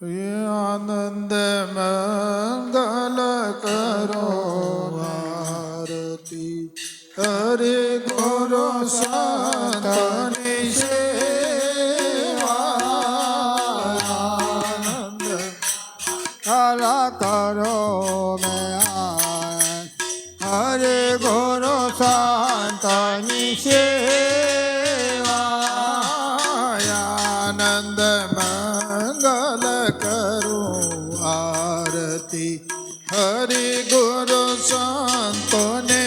આનંદ મંગલ કરો ભારતી હરે ગુરુ સંતની સેવા આનંદ કરા કરો હરી ગુરુ સંતોને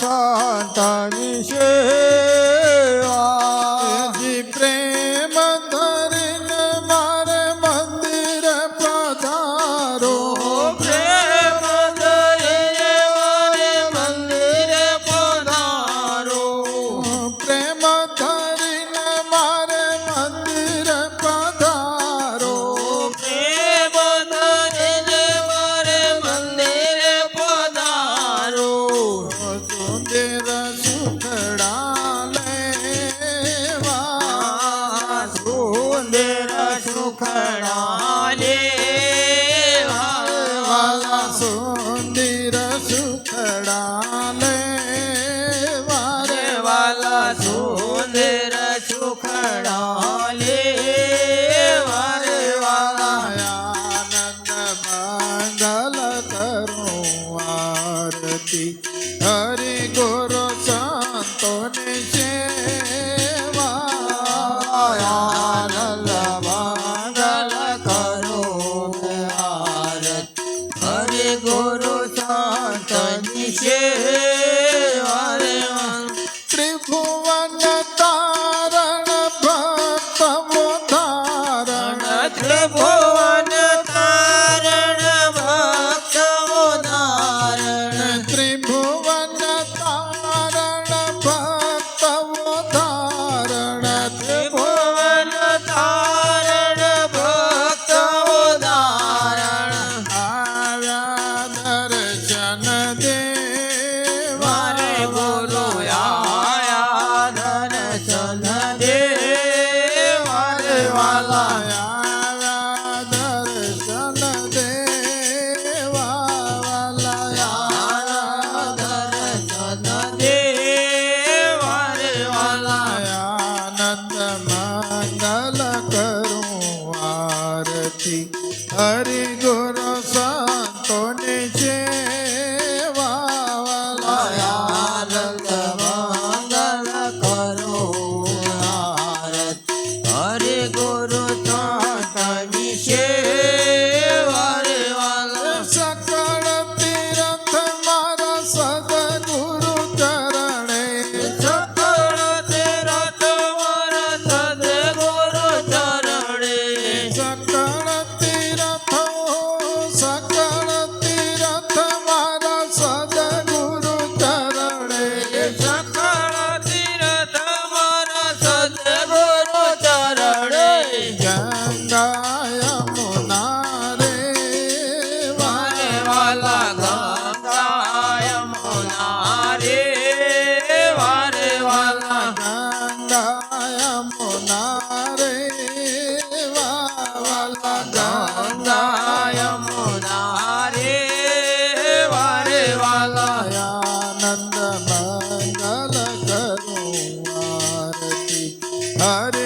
સંતાની સેવા. પ્રેમ શરણા લેવા રેવાલા સુંદર સુખણા લેવા રેવાલા આનંદ મંગલ કરું આરતી. હરિ ગુરુ સંતોને Le. गंगा यमुना रे वाला heart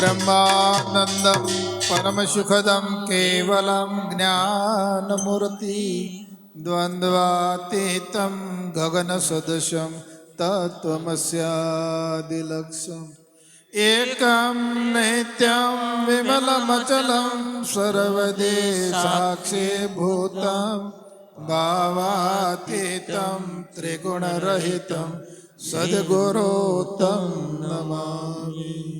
બ્રહ્માનંદમ પરમસુખદમ કેવલમ જ્ઞાનમૂર્તિ દ્વંદ્વાતીતમ ગગન સદશમ તત્વમસ્યાદિલક્ષમ એકમ નિત્યમ વિમલમચલમ સર્વદે સાક્ષીભૂતમ ભાવાતીતમ ત્રિગુણરહિતમ સદગુરોતમ નમામી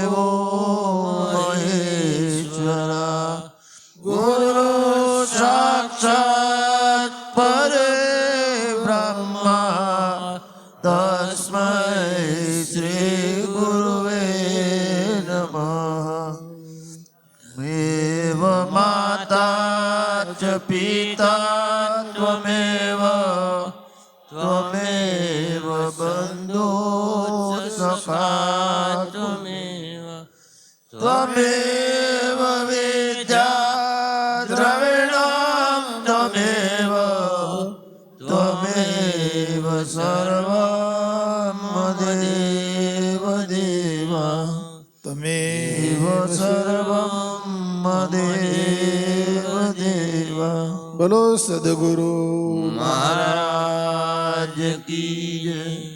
च पिता त्वमेव त्वमेव बन्धु सखा त्वमेव त्वमेव विद्या द्रविणां त्वमेव त्वमेव सर्वं देव देव त्वमेव सर्वं देव બોલો સદગુરુ. મહારાજ કી જય.